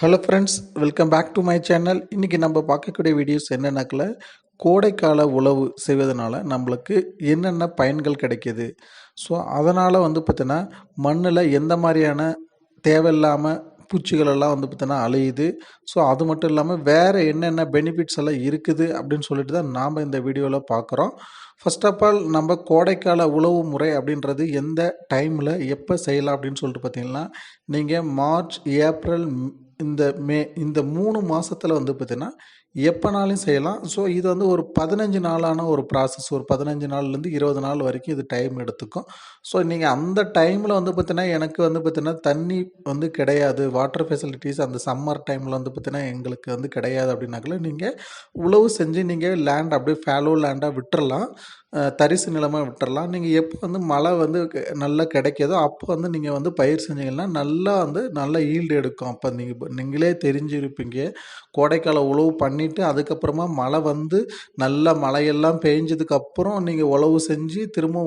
Hello friends welcome back to my channel இன்றைக்கி நம்ம பார்க்கக்கூடிய வீடியோஸ் என்னென்னாக்கில்? கோடைக்கால உழவு செய்வதனால நம்மளுக்கு என்னென்ன பயன்கள் கிடைக்கிது? ஸோ அதனால் வந்து பார்த்தீங்கன்னா மண்ணில் எந்த மாதிரியான தேவையில்லாமல் பூச்சிகளெல்லாம் வந்து பார்த்தீங்கன்னா அலையுது ஸோ அது மட்டும் இல்லாமல் வேறு என்னென்ன பெனிஃபிட்ஸ் எல்லாம் இருக்குது அப்படின்னு சொல்லிட்டு தான் நாம் இந்த வீடியோவில் பார்க்குறோம். ஃபர்ஸ்ட் ஆஃப் ஆல் நம்ம கோடைக்கால உழவு முறை அப்படின்றது எந்த டைமில் எப்போ செய்யலாம் அப்படின்னு சொல்லிட்டு பார்த்தீங்கன்னா நீங்கள் மார்ச் ஏப்ரல் இந்த மே இந்த மூணு மாதத்தில் வந்து பார்த்திங்கன்னா எப்போனாலும் செய்யலாம். ஸோ இது வந்து ஒரு பதினஞ்சு நாளான ஒரு ப்ராசஸ் ஒரு பதினஞ்சு நாள்லேருந்து இருபது நாள் வரைக்கும் இது டைம் எடுத்துக்கும். ஸோ நீங்கள் அந்த டைமில் வந்து பார்த்தீங்கன்னா எனக்கு வந்து பார்த்தீங்கன்னா தண்ணி வந்து கிடையாது. வாட்டர் ஃபெசிலிட்டிஸ் அந்த சம்மர் டைமில் வந்து பார்த்தீங்கன்னா எங்களுக்கு வந்து கிடையாது அப்படின்னாக்கல நீங்கள் உழவு செஞ்சு நீங்கள் லேண்ட் அப்படியே ஃபேலோ லேண்டாக விட்டுறலாம். தரிசு நிலமாக விட்டுறலாம். நீங்கள் எப்போ வந்து மழை வந்து நல்லா கிடைக்கிதோ அப்போ வந்து நீங்கள் வந்து பயிர் செஞ்சீங்கன்னா நல்லா வந்து நல்லா ஈல்டு எடுக்கும். அப்போ நீங்கள் நீங்களே தெரிஞ்சிருப்பீங்க. கோடைக்கால உழவு பண்ணி பண்ணிவிட்டு அதுக்கப்புறமா மழை வந்து நல்ல மழையெல்லாம் பெஞ்சதுக்கப்புறம் நீங்கள் உழவு செஞ்சு திரும்ப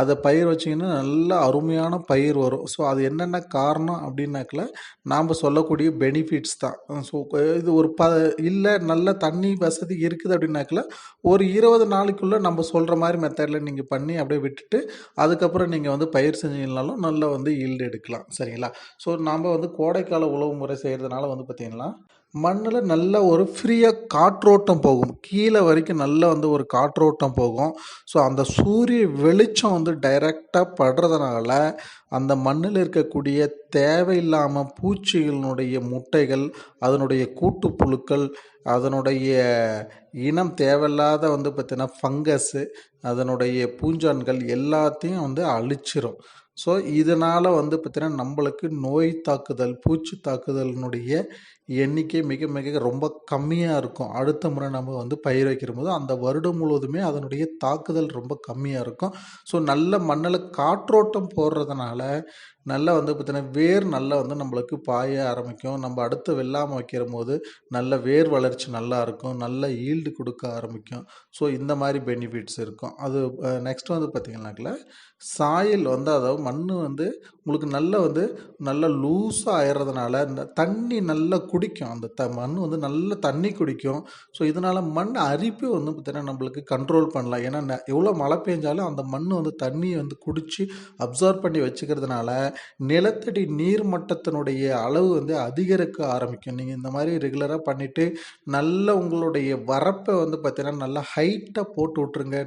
அதை பயிர் வச்சிங்கன்னா நல்ல அருமையான பயிர் வரும். ஸோ அது என்னென்ன காரணம் அப்படின்னாக்கல நாம் சொல்லக்கூடிய பெனிஃபிட்ஸ் தான். ஸோ இது ஒரு ப இல்லை நல்ல தண்ணி வசதி இருக்குது அப்படின்னாக்கல ஒரு இருபது நாளைக்குள்ளே நம்ம சொல்கிற மாதிரி மெத்தடில் நீங்கள் பண்ணி அப்படியே விட்டுட்டு அதுக்கப்புறம் நீங்கள் வந்து பயிர் செஞ்சீங்கனாலும் நல்லா வந்து ஈல்டு எடுக்கலாம். சரிங்களா? ஸோ நாம் வந்து கோடைக்கால உழவு முறை செய்கிறதுனால வந்து பார்த்திங்கன்னா மண்ணில் நல்ல ஒரு ஃப்ரீயாக காற்றோட்டம் போகும். கீழே வரைக்கும் நல்ல வந்து ஒரு காற்றோட்டம் போகும். ஸோ அந்த சூரிய வெளிச்சம் வந்து டைரெக்டாக படுறதுனால அந்த மண்ணில் இருக்கக்கூடிய தேவையில்லாமல் பூச்சிகளினுடைய முட்டைகள் அதனுடைய கூட்டுப்புழுக்கள் அதனுடைய இனம் தேவையில்லாத வந்து பார்த்திங்கன்னா ஃபங்கஸு அதனுடைய பூஞ்சான்கள் எல்லாத்தையும் வந்து அழிச்சிரும். ஸோ இதனால் வந்து பார்த்தீங்கன்னா நம்மளுக்கு நோய் தாக்குதல் பூச்சி தாக்குதலினுடைய எண்ணிக்கை மிக மிக ரொம்ப கம்மியாக இருக்கும். அடுத்த முறை நம்ம வந்து பயிர் வைக்கிற போது அந்த வருடம் முழுவதுமே அதனுடைய தாக்குதல் ரொம்ப கம்மியாக இருக்கும். ஸோ நல்ல மண்ணில் காற்றோட்டம் போடுறதுனால நல்லா வந்து பார்த்திங்கன்னா வேர் நல்லா வந்து நம்மளுக்கு பாய ஆரம்பிக்கும். நம்ம அடுத்து வெள்ளாமல் வைக்கிற போது நல்ல வேர் வளர்ச்சி நல்லா இருக்கும். நல்ல ஈல்டு கொடுக்க ஆரம்பிக்கும். ஸோ இந்த மாதிரி பெனிஃபிட்ஸ் இருக்கும். அது நெக்ஸ்ட் வந்து பார்த்தீங்கன்னாக்கல சாயில் வந்து அதாவது மண் வந்து உங்களுக்கு நல்ல வந்து நல்லா லூஸாக ஆயிடுறதுனால இந்த தண்ணி நல்லா குடிக்கும். அந்த த மண் வந்து நல்ல தண்ணி குடிக்கும். ஸோ இதனால் மண் அரிப்பு வந்து பார்த்திங்கன்னா நம்மளுக்கு கண்ட்ரோல் பண்ணலாம். ஏன்னா எவ்வளோ மழை பெஞ்சாலும் அந்த மண் வந்து தண்ணியை வந்து குடித்து அப்சர்வ் பண்ணி வச்சுக்கிறதுனால நிலத்தடி நீர் மட்டத்தினுடைய அளவு வந்து அதிகரிக்க ஆரம்பிக்கும். நீங்கள் இந்த மாதிரி ரெகுலராக பண்ணிவிட்டு நல்ல உங்களுடைய வரப்பை வந்து பார்த்திங்கன்னா நல்லா ஹைட்டாக போட்டு விட்ருங்க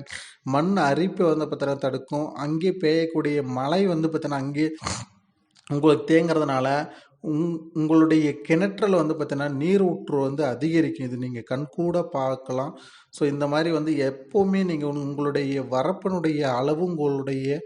மண் அரிப்பை வந்து பார்த்தீங்கன்னா தடுக்கும். அங்கே பெய்யக்கூடிய மழை வந்து பார்த்தீங்கன்னா அங்கே உங்களுக்கு தேங்குறதுனால உங் உங்களுடைய கிணற்றில் வந்து பார்த்தீங்கன்னா நீர் ஊற்று வந்து அதிகரிக்கும். இது நீங்கள் கண்கூட பார்க்கலாம். ஸோ இந்த மாதிரி வந்து எப்போவுமே நீங்கள் உங்களுடைய வரப்பினுடைய அளவு உங்களுடைய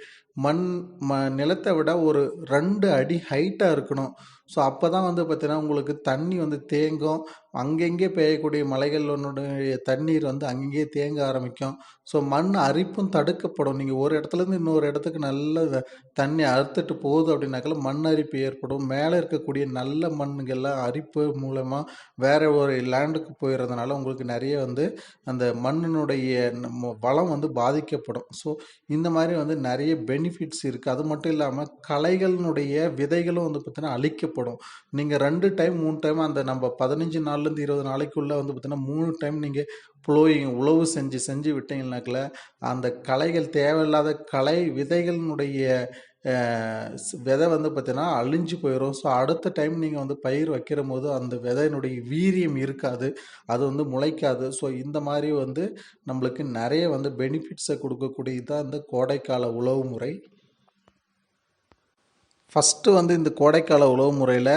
மண் ம நிலத்தை விட ஒரு ரெண்டு அடி ஹைட்டாக இருக்கணும். ஸோ அப்போ தான் வந்து பார்த்தீங்கன்னா உங்களுக்கு தண்ணி வந்து தேங்கும். அங்கங்கே பெய்யக்கூடிய மலைகளுடைய தண்ணீர் வந்து அங்கங்கே தேங்க ஆரம்பிக்கும். ஸோ மண் அரிப்பும் தடுக்கப்படும். நீங்கள் ஒரு இடத்துலேருந்து இன்னொரு இடத்துக்கு நல்ல தண்ணி அறுத்துட்டு போகுது அப்படின்னாக்கல மண் அரிப்பு ஏற்படும். மேலே இருக்கக்கூடிய நல்ல மண்ணுங்கெல்லாம் அரிப்பு மூலமாக வேறு ஒரு லேண்டுக்கு போயிடுறதுனால உங்களுக்கு நிறைய வந்து அந்த மண்ணினுடைய நம்ம வளம் வந்து பாதிக்கப்படும். ஸோ இந்த மாதிரி வந்து நிறைய பெனிஃபிட்ஸ் இருக்குது அது மட்டும் இல்லாமல் களைகளினுடைய விதைகளும் வந்து பார்த்தீங்கன்னா தேவைப்படும். நீங்கள் ரெண்டு டைம் மூணு டைம் அந்த நம்ம பதினஞ்சு நாள்லேருந்து இருபது நாளைக்குள்ளே வந்து பார்த்தீங்கன்னா மூணு டைம் நீங்கள் ப்ளோயிங் உழவு செஞ்சு செஞ்சு விட்டீங்கனாக்கில் அந்த களைகள் தேவையில்லாத களை விதைகளினுடைய விதை வந்து பார்த்தீங்கன்னா அழிஞ்சு போயிடும் ஸோ அடுத்த டைம் நீங்கள் வந்து பயிர் வைக்கிற போது அந்த விதையினுடைய வீரியம் இருக்காது. அது வந்து முளைக்காது. ஸோ இந்த மாதிரி வந்து நம்மளுக்கு நிறைய வந்து பெனிஃபிட்ஸை கொடுக்கக்கூடியது தான் இந்த கோடைக்கால உழவு முறை. ஃபஸ்ட்டு வந்து இந்த கோடைக்கால உழவு முறையில்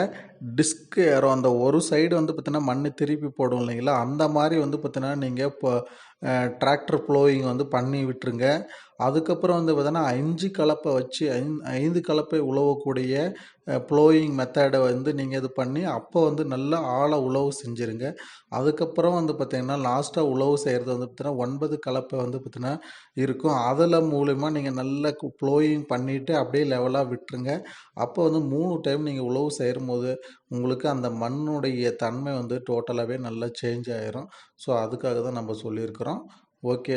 டிஸ்க்கு ஏறும் அந்த ஒரு சைடு வந்து பார்த்தீங்கன்னா மண் திருப்பி போடும் இல்லைங்களா? அந்த மாதிரி வந்து பார்த்தீங்கன்னா நீங்கள் இப்போ டிராக்டர் ப்ளோயிங் வந்து பண்ணி விட்டுருங்க. அதுக்கப்புறம் வந்து பார்த்தீங்கன்னா அஞ்சு கலப்பை வச்சு ஐந்து ஐந்து கலப்பை உழவக்கூடிய ப்ளோயிங் மெத்தடை வந்து நீங்கள் இது பண்ணி அப்போ வந்து நல்லா ஆழ உழவு செஞ்சுருங்க. அதுக்கப்புறம் வந்து பார்த்திங்கன்னா லாஸ்ட்டாக உழவு செய்கிறது வந்து பார்த்திங்கன்னா ஒன்பது கலப்பை வந்து பார்த்திங்கன்னா இருக்கும். அதில் மூலயமா நீங்கள் நல்ல ப்ளோயிங் பண்ணிவிட்டு அப்படியே லெவலாக விட்டுருங்க. அப்போ வந்து மூணு டைம் நீங்கள் உழவு செய்யும் போது உங்களுக்கு அந்த மண்ணுடைய தன்மை வந்து டோட்டலாகவே நல்லா சேஞ்ச் ஆயிரும். ஸோ அதுக்காக தான் நம்ம சொல்லியிருக்கிறோம். ஓகே